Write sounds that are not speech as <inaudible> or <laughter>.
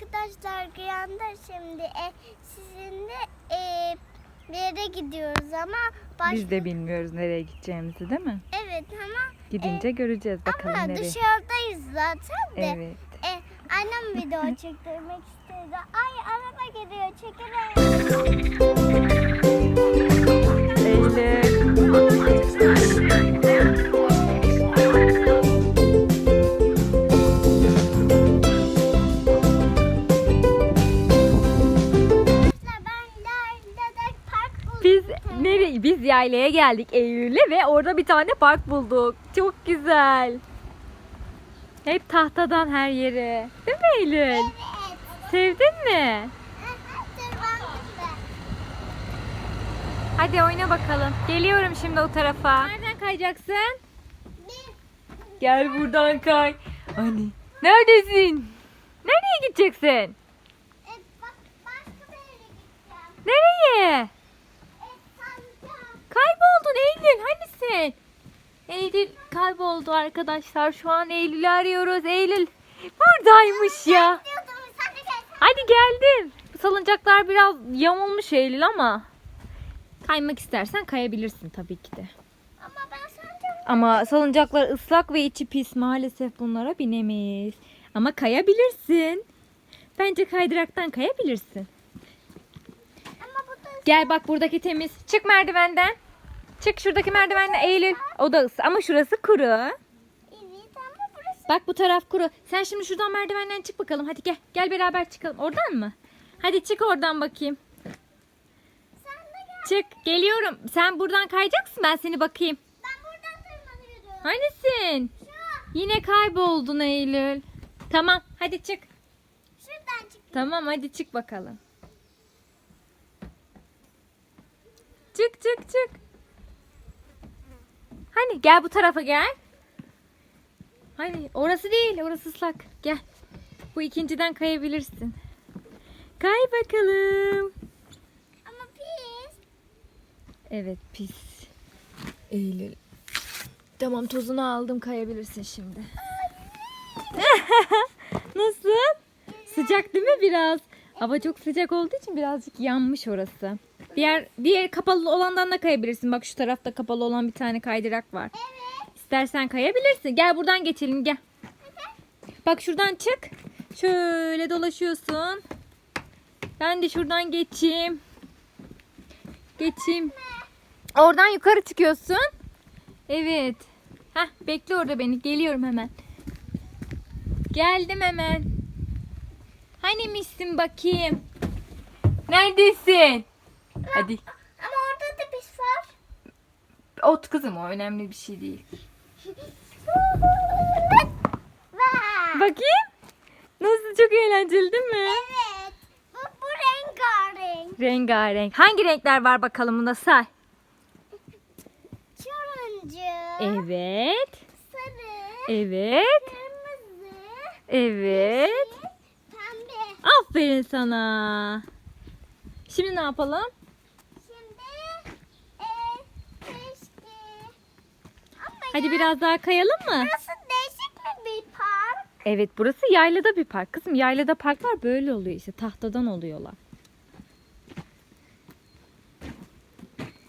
Arkadaşlar Güyan'da şimdi e, sizinle e, bir yere gidiyoruz ama baş... Biz de bilmiyoruz nereye gideceğimizi değil mi? Evet ama Gidince göreceğiz bakalım ama nereye. dışarıdayız zaten de. Evet. E, annem <laughs> video çektirmek istedi. Ay araba geliyor çekelim. Nereye? Biz yaylaya geldik Eylül'le ve orada bir tane park bulduk. Çok güzel. Hep tahtadan her yeri. Değil mi Eylül? Evet. Sevdin mi? Hadi oyna bakalım. Geliyorum şimdi o tarafa. Nereden kayacaksın? Gel buradan kay. Hani? Neredesin? Nereye gideceksin? E, bak, başka bir yere gideceğim. Nereye? E, sancak. Kayboldun Eylül. Hanisin? Eylül kayboldu arkadaşlar. Şu an Eylül'ü arıyoruz. Eylül buradaymış ya. Hadi geldim. Bu salıncaklar biraz yamulmuş Eylül ama. Kaymak istersen kayabilirsin tabii ki de. Ama ben sancak. Ama salıncaklar ıslak ve içi pis. Maalesef bunlara binemeyiz. Ama kayabilirsin. Bence kaydıraktan kayabilirsin. Gel bak buradaki temiz. Çık merdivenden. Çık şuradaki merdivenden Eylül. O da ıs ama şurası kuru. evet ama burası. Bak bu taraf kuru. Sen şimdi şuradan merdivenden çık bakalım. Hadi gel. Gel beraber çıkalım. Oradan mı? Hadi çık oradan bakayım. Sen de gel. Çık. Geliyorum. Sen buradan kayacaksın. Ben seni bakayım. Ben buradan tırmanıyorum. Hanisin? Şu, Yine kayboldun Eylül. Tamam. Hadi çık. şuradan çık. Tamam hadi çık bakalım. Çık çık çık. Hani gel bu tarafa gel. Hani orası değil orası ıslak. Gel. Bu ikinciden kayabilirsin. Kay bakalım. Ama pis. Evet pis. Eylül. Tamam tozunu aldım kayabilirsin şimdi. <laughs> Nasıl? Sıcak değil mi biraz? Hava çok sıcak olduğu için birazcık yanmış orası. Diğer diğer kapalı olandan da kayabilirsin. Bak şu tarafta kapalı olan bir tane kaydırak var. Evet. İstersen kayabilirsin. Gel buradan geçelim gel. Bak şuradan çık. Şöyle dolaşıyorsun. Ben de şuradan geçeyim. Geçeyim. Oradan yukarı çıkıyorsun. Evet. Heh, bekle orada beni. Geliyorum hemen. Geldim hemen. Hani misin bakayım? Neredesin? Hadi. Ama orada da pis var. Ot kızım o önemli bir şey değil. <laughs> Bakayım. Nasıl çok eğlenceli değil mi? Evet. Bu, bu rengarenk. Rengarenk. Hangi renkler var bakalım bunda say. Turuncu. Evet. Sarı. Evet. Kırmızı. Evet. Aferin sana. Şimdi ne yapalım? Şimdi e, keşke. Ama Hadi biraz daha kayalım mı? burası değişik mi bir park? Evet burası yaylada bir park. Kızım yaylada parklar böyle oluyor işte tahtadan oluyorlar.